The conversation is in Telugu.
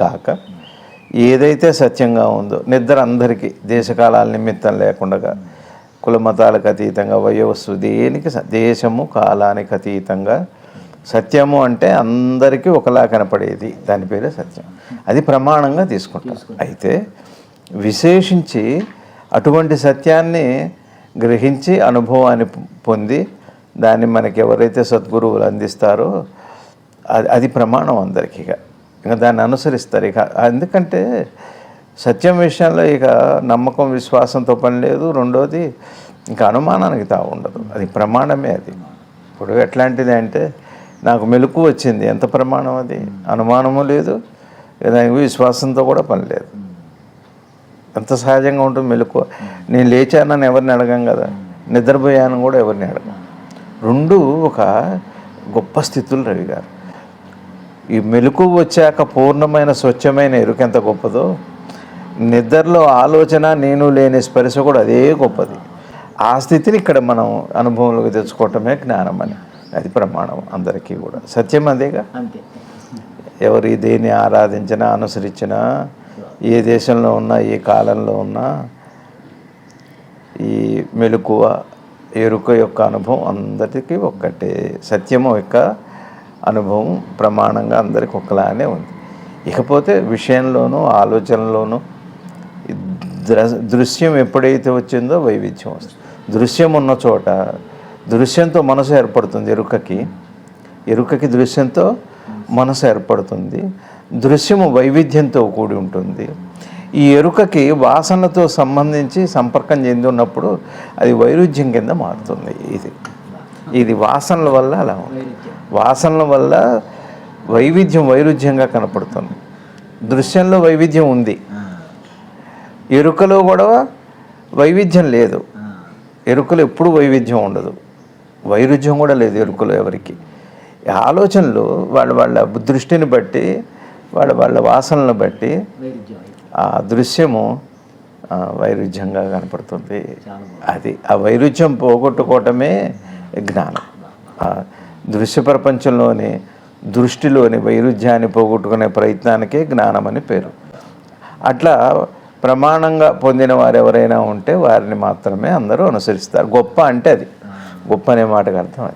కాక ఏదైతే సత్యంగా ఉందో నిద్ర అందరికీ దేశకాలాల నిమిత్తం లేకుండా కుల మతాలకు అతీతంగా వయోస్సు దేనికి దేశము కాలానికి అతీతంగా సత్యము అంటే అందరికీ ఒకలా కనపడేది. దాని పేరే సత్యం. అది ప్రమాణంగా తీసుకుంటాం. అయితే విశేషించి అటువంటి సత్యాన్ని గ్రహించి అనుభవాన్ని పొంది దాన్ని మనకి ఎవరైతే సద్గురువులు అందిస్తారో అది అది ప్రమాణం అందరికీ ఇక ఇంకా దాన్ని అనుసరిస్తారు. ఇక ఎందుకంటే సత్యం విషయంలో ఇక నమ్మకం విశ్వాసంతో పని లేదు. రెండోది ఇంకా అనుమానానికి తా ఉండదు. అది ప్రమాణమే అది. ఇప్పుడు ఎట్లాంటిది అంటే నాకు మెలకు వచ్చింది. ఎంత ప్రమాణం అది? అనుమానము లేదు. దానికి విశ్వాసంతో కూడా పని లేదు. ఎంత సహజంగా ఉంటుంది మెలకు? నేను లేచానని ఎవరిని అడగం కదా? నిద్రపోయాను కూడా ఎవరిని అడగం? రెండు ఒక గొప్ప స్థితులు రవి గారు. ఈ మెలకు వచ్చాక పూర్ణమైన స్వచ్ఛమైన ఎరుక ఎంత గొప్పదో? నిద్రలో ఆలోచన నేను లేని స్పర్శ కూడా అదే గొప్పది. ఆ స్థితిని ఇక్కడ మనం అనుభవంలోకి తెచ్చుకోవటమే జ్ఞానం అని. అది ప్రమాణం అందరికీ కూడా. సత్యం అదేగా? ఎవరు దేన్ని ఆరాధించినా అనుసరించినా ఏ దేశంలో ఉన్నా ఏ కాలంలో ఉన్నా ఈ మెలకువ ఎరుక యొక్క అనుభవం అందరికీ ఒక్కటే. సత్యము యొక్క అనుభవం ప్రమాణంగా అందరికి ఒకలానే ఉంది. ఇకపోతే విషయంలోనూ ఆలోచనలోనూ ద్ర- దృశ్యం ఎప్పుడైతే వచ్చిందో వైవిధ్యం వస్తుంది. దృశ్యం ఉన్న చోట దృశ్యంతో మనసు ఏర్పడుతుంది ఎరుకకి. ఎరుకకి దృశ్యంతో మనసు ఏర్పడుతుంది. దృశ్యము వైవిధ్యంతో కూడి ఉంటుంది. ఈ ఎరుకకి వాసనతో సంబంధించి సంపర్కం చెంది ఉన్నప్పుడు అది వైరుధ్యం కింద మారుతుంది. ఇది ఇది వాసనల వల్ల అలా ఉంది. వాసనల వల్ల వైవిధ్యం వైరుధ్యంగా కనపడుతుంది. దృశ్యంలో వైవిధ్యం ఉంది. ఎరుకలో కూడా వైవిధ్యం లేదు. ఎరుకలో ఎప్పుడు వైవిధ్యం ఉండదు. వైరుధ్యం కూడా లేదు ఎరుకలో ఎవరికి. ఆలోచనలు వాళ్ళ వాళ్ళ దృష్టిని బట్టి వాళ్ళ వాళ్ళ వాసనలను బట్టి ఆ దృశ్యము వైరుధ్యంగా కనపడుతుంది. అది ఆ వైరుధ్యం పోగొట్టుకోవటమే జ్ఞానం. దృశ్య ప్రపంచంలోని దృష్టిలోని వైరుధ్యాన్ని పోగొట్టుకునే ప్రయత్నానికే జ్ఞానం అని పేరు. అట్లా ప్రమాణంగా పొందిన వారు ఎవరైనా ఉంటే వారిని మాత్రమే అందరూ అనుసరిస్తారు. గొప్ప అంటే అది. గొప్ప అనే మాటకు అర్థం అది.